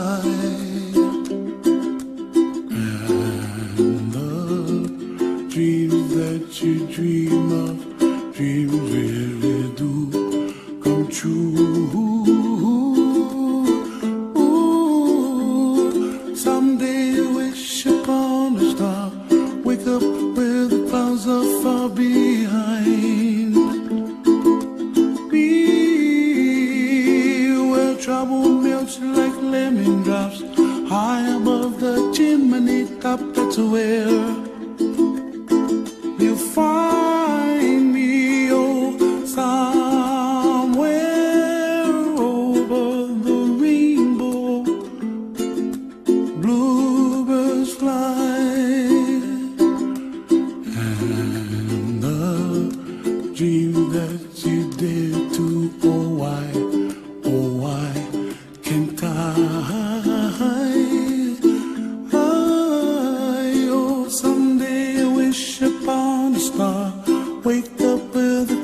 And the dreams that you dream of, dreams really do come true. Top. That's where you find me, oh, somewhere over the rainbow. Bluebirds fly, and the dream that you dare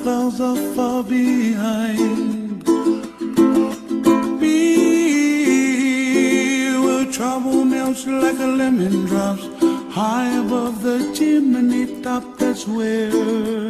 clouds are far behind. Be where trouble melts like a lemon drops, high above the chimney top. That's where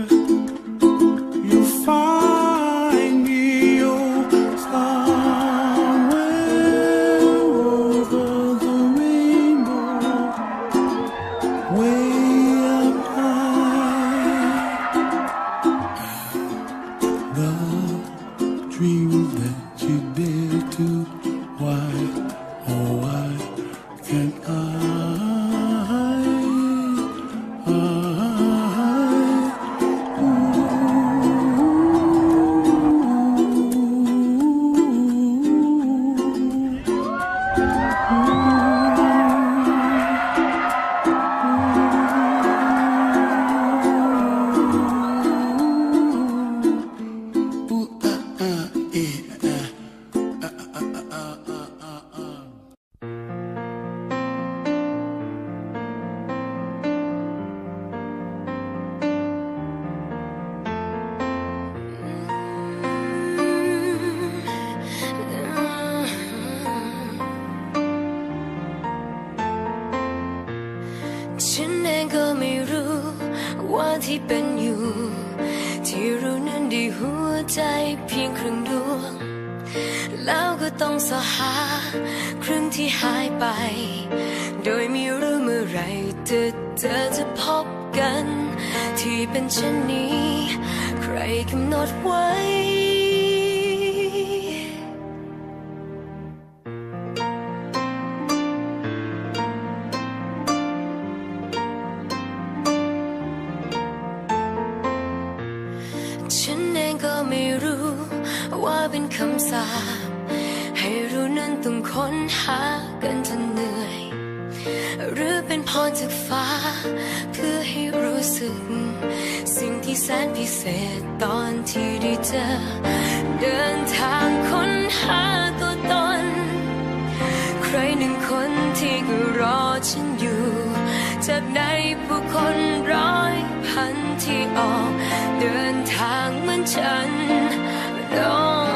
ฉันเองก็ไม่รู้ว่าที่เป็นอยู่ ที่รู้นั้นดีหัวใจเพียงครึ่งดวง แล้วก็ต้องสหาครึ่งที่หายไป โดยไม่รู้เมื่อไหรเธอเธอจะพบกัน ที่เป็นเช่นนี้ ใครกำหนดไว้ ว่าเป็นคำสาให้รู้นั้นต้องค้นหากันจนเหนื่อย หรือเป็นพรจากฟ้า เพื่อให้รู้สึก สิ่งที่แสนพิเศษตอนที่ได้เจอ เดินทางค้นหาตัวตน ใครหนึ่งคนที่ก็รอฉันอยู่ จากในผู้คนร้อยพันที่ออก เดินทางเหมือนฉัน don't